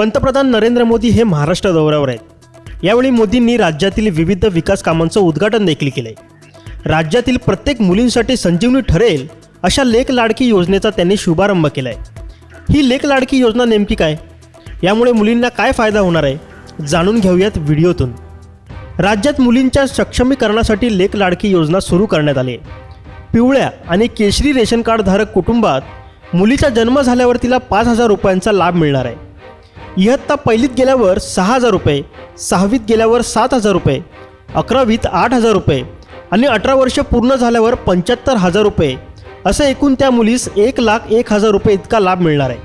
पंतप्रधान नरेंद्र मोदी हे महाराष्ट्र दौऱ्यावर आहेत. यावेळी मोदींनी राज्यातील विविध विकास कामांचं उद्घाटन देखील केलंय. राज्यातील प्रत्येक मुलींसाठी संजीवनी ठरेल अशा लेख लाडकी योजनेचा त्यांनी शुभारंभ केलाय. ही लेख लाडकी योजना नेमकी काय? यामुळे मुलींना काय फायदा होणार आहे? जाणून घेऊयात व्हिडिओतून. राज्यात मुलींच्या सक्षमीकरणासाठी लेख लाडकी योजना सुरू करण्यात आली आहे. पिवळ्या आणि केशरी रेशन कार्डधारक कुटुंबात मुलीचा जन्म झाल्यावर तिला पाच हजार रुपयांचा लाभ मिळणार आहे. इयत्ता पहिलीत गेल्यावर सहा हजार रुपये सहावीत गेल्यावर सात हजार रुपये अकरावीत आठ हजार रुपये आणि अठरा वर्ष पूर्ण झाल्यावर पंच्याहत्तर हजार रुपये. असं एकूण त्या मुलीस एक लाख एक हजार रुपये इतका लाभ मिळणार आहे.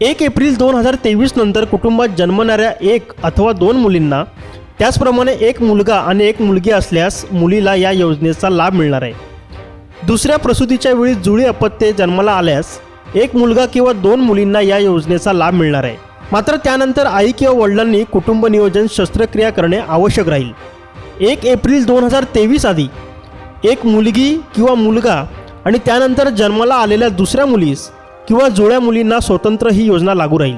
एक एप्रिल दोन हजार तेवीस नंतर कुटुंबात जन्मणाऱ्या एक अथवा दोन मुलींना त्याचप्रमाणे एक मुलगा आणि एक मुलगी असल्यास मुलीला या योजनेचा लाभ मिळणार आहे. दुसऱ्या प्रसूतीच्या वेळी जुळी अपत्ये जन्माला आल्यास एक मुलगा किंवा दोन मुलींना या योजनेचा लाभ मिळणार आहे. मात्र त्यानंतर आई किंवा वडिलांनी कुटुंब नियोजन शस्त्रक्रिया करणे आवश्यक राहील. एक एप्रिल दोन हजार तेवीस आधी एक मुलगी किंवा मुलगा आणि त्यानंतर जन्माला आलेल्या दुसऱ्या मुलीस किंवा जुळ्या मुलींना स्वतंत्र ही योजना लागू राहील.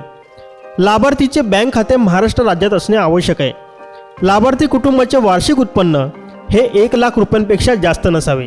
लाभार्थीचे बँक खाते महाराष्ट्र राज्यात असणे आवश्यक आहे. लाभार्थी कुटुंबाचे वार्षिक उत्पन्न हे एक लाख रुपयांपेक्षा जास्त नसावे.